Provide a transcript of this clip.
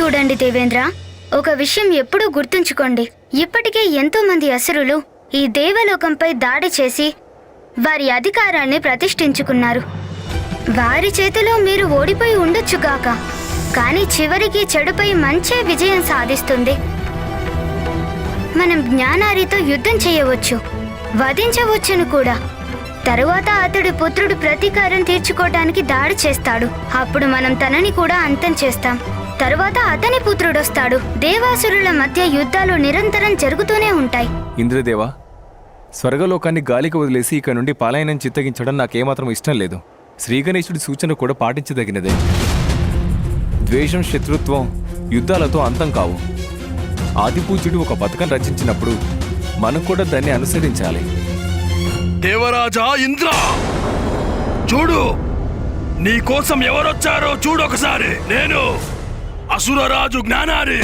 చూడండి దేవేంద్ర ఒక విషయం ఎప్పుడూ గుర్తుంచుకోండి. ఇప్పటికే ఎంతో మంది అసురులు ఈ దేవలోకంపై దాడి చేసి వారి అధికారాన్ని ప్రతిష్ఠించుకున్నారు. వారి చేతిలో మీరు ఓడిపోయి ఉండొచ్చుగాక కానీ చివరికి చెడుపై మంచే విజయం సాధిస్తుంది. మనం జ్ఞానారితో యుద్ధం చేయవచ్చు వధించవచ్చును కూడా. తరువాత అతడి పుత్రుడు ప్రతీకారం తీర్చుకోవటానికి దాడి చేస్తాడు. అప్పుడు మనం తనని కూడా అంతం చేస్తాం. తరువాత అతని పుత్రుడొస్తాడు. దేవాసురుల మధ్య యుద్ధాలు నిరంతరం జరుగుతూనే ఉంటాయి. ఇంద్రదేవా స్వర్గలోకాన్ని గాలికి వదిలేసి ఇక నుండి పాలాయనం చిత్తగించడం నాకేమాత్రం ఇష్టం లేదు. శ్రీగణేశుడి సూచన కూడా పాటించదగినదే. ద్వేషం శత్రుత్వం యుద్ధాలతో అంతం కావు. ఆదిపూజ్యుడు ఒక పథకం రచించినప్పుడు మనం కూడా దాన్ని అనుసరించాలి. దేవరాజా ఇంద్ర! చూడు! నీ కోసం ఎవరొచ్చారో చూడు ఒకసారి. నేను అసురరాజు జ్ఞానారి